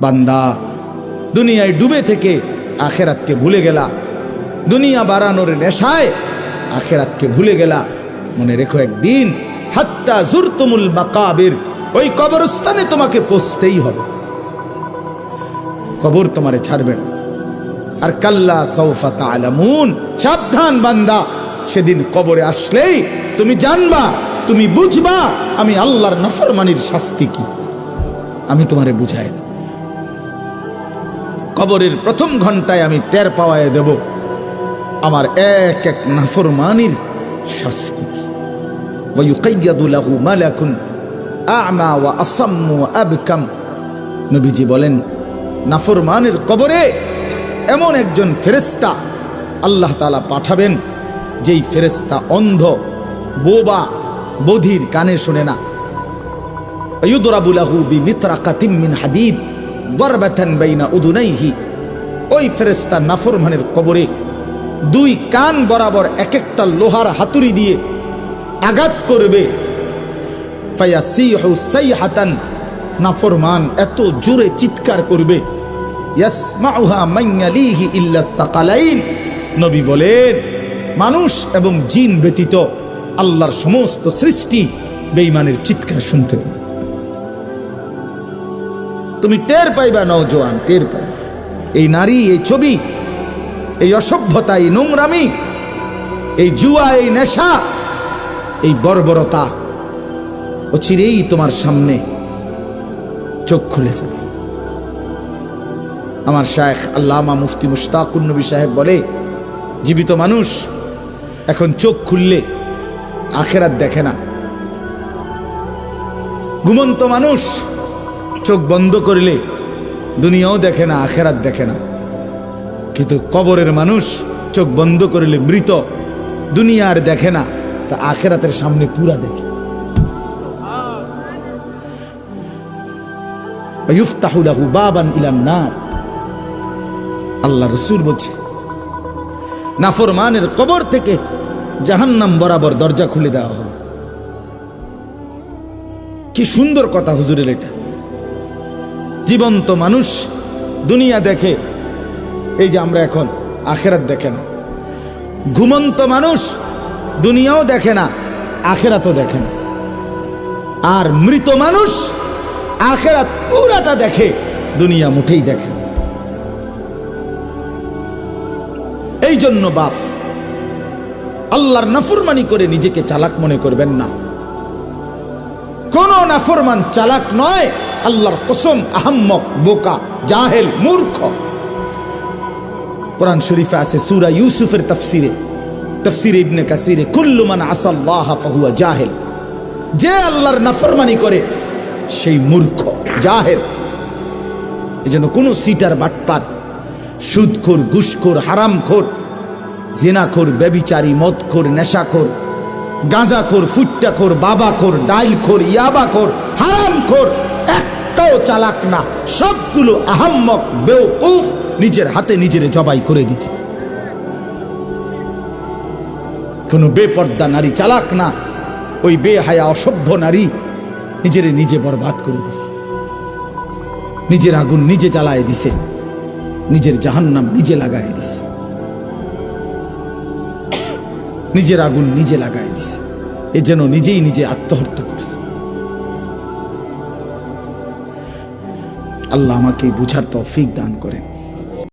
বান্দা, দুনিয়ায় ডুবে থেকে আখেরাতকে ভুলে গেলা। দুনিয়া বাড়ানোর নেশায় আখেরাতকে ভুলে গেলা। মনে রেখো একদিন, হাত্তা জুরতুমুল মাকাবির, ওই কবরস্থানে তোমাকে পৌঁছতেই হবে। কবর তোমারে ছাড়বে না। আর কাল্লা সৌফা তালামুন সাবধান বান্দা, সেদিন কবরে আসলেই তুমি জানবা, তুমি বুঝবা, আমি আল্লাহর নফরমানির শাস্তি কি। আমি তোমারে বুঝাই দেব। খবরের প্রথম ঘন্টায় আমি টের পাওয়ায় দেব। আমার এক এক নাফরমানির শাস্তি কি? ওয়ুকাইয়াদুলাহু মালাকুন আমা ওয়া আসাম্মু আবকাম। নবীজি বলেন, নাফরমানের কবরে এমন একজন ফেরেস্তা আল্লাহ তালা পাঠাবেন, যেই ফেরেস্তা অন্ধ, বোবা, বধির কানে শোনে না। আয়ুদরাবুলাহু বি মিত্রা কাতিম মিন হাদিদ। বরবাতান বাইনা উদুনাইহি। ওই ফেরেস্তা নাফরমানের কবরে দুই কান বরাবর এক একটা লোহার হাতুড়ি দিয়ে আঘাত করবে। সাইহাতান, নাফরমান এত জোরে চিৎকার করবে। নবী বলেন, মানুষ এবং জিন ব্যতীত আল্লাহর সমস্ত সৃষ্টি বেঈমানের চিৎকার শুনতে। তুমি টের পাইবা, নওজোয়ান, টের পাইবা। এই নারী, এই ছবি, এই অসভ্যতা, এই নোংরামি, এই জুয়া, এই নেশা, এই বর্বরতা, অচিরেই তোমার সামনে চোখ খুলে যাবে। আমার শায়েখ আল্লামা মুফতি মুশতাকুন নবী সাহেব বলে, জীবিত মানুষ এখন চোখ খুললে আখেরাত দেখে না। ঘুমন্ত মানুষ চোখ বন্ধ করিলে দুনিয়াও দেখে না, আখেরাত দেখে না। কিন্তু কবরের মানুষ চোখ বন্ধ করলে মৃত, দুনিয়া আর দেখে না, তা আখেরাতের সামনে পুরা দেখে। আল্লাহ রসুল বলছে, নাফরমানের কবর থেকে জাহান্নাম বরাবর দরজা খুলে দেওয়া হবে। কি সুন্দর কথা হুজুরের এটা। জীবন্ত মানুষ দুনিয়া দেখে। এই যে আমরা এখন, আখেরাত দেখে না। ঘুমন্ত মানুষ দুনিয়াও দেখে না, আখেরাতও দেখে না। আর মৃত মানুষ আখেরাত পুরাটা দেখে, দুনিয়া মুঠেই দেখে এই জন্য বাপ, আল্লাহর নাফরমানি করে নিজেকে চালাক মনে করবেন না। কোন নাফরমান চালাক নয় আল্লাহর কসম, আহম্মক, বোকা, জাহেল, মূর্খ। কোরআন শরীফে আছে সূরা ইউসুফের তাফসিরে। তাফসিরে ইবনে কাসিরে, কুল্লু মান আসাল্লাহ ফাহুয়া জাহেল। যে আল্লাহর নাফরমানি করে, সেই মূর্খ, জাহেল। এজন্য কোনো সিটার, বাটপার, সুদখোর, ঘুষখোর, হারামখোর, জেনাখোর, ব্যবিচারী, মদখোর, নেশাখোর, গাঁজাখোর, ফুট্টাখোর, বাবাখোর, ডাইলখোর, ইয়াবাখোর, হারামখোর একটাও চালাক না। সবগুলো আহাম্মক বেউকুফ নিজের হাতে নিজের জবাই করে দিছে। কোনো বেপর্দা নারী চালাক না। ওই বেহায়া অসভ্য নারী নিজের নিজে বরবাদ করে দিছে। নিজের আগুন নিজে জ্বালায় দিছে। নিজের জাহান্নাম নিজে লাগায় দিছে। নিজের আগুন নিজে লাগায় দিছে। এ যেন নিজেই নিজে আত্মহত্যা করছে। আল্লাহ আমাকে বুঝার তৌফিক দান করেন।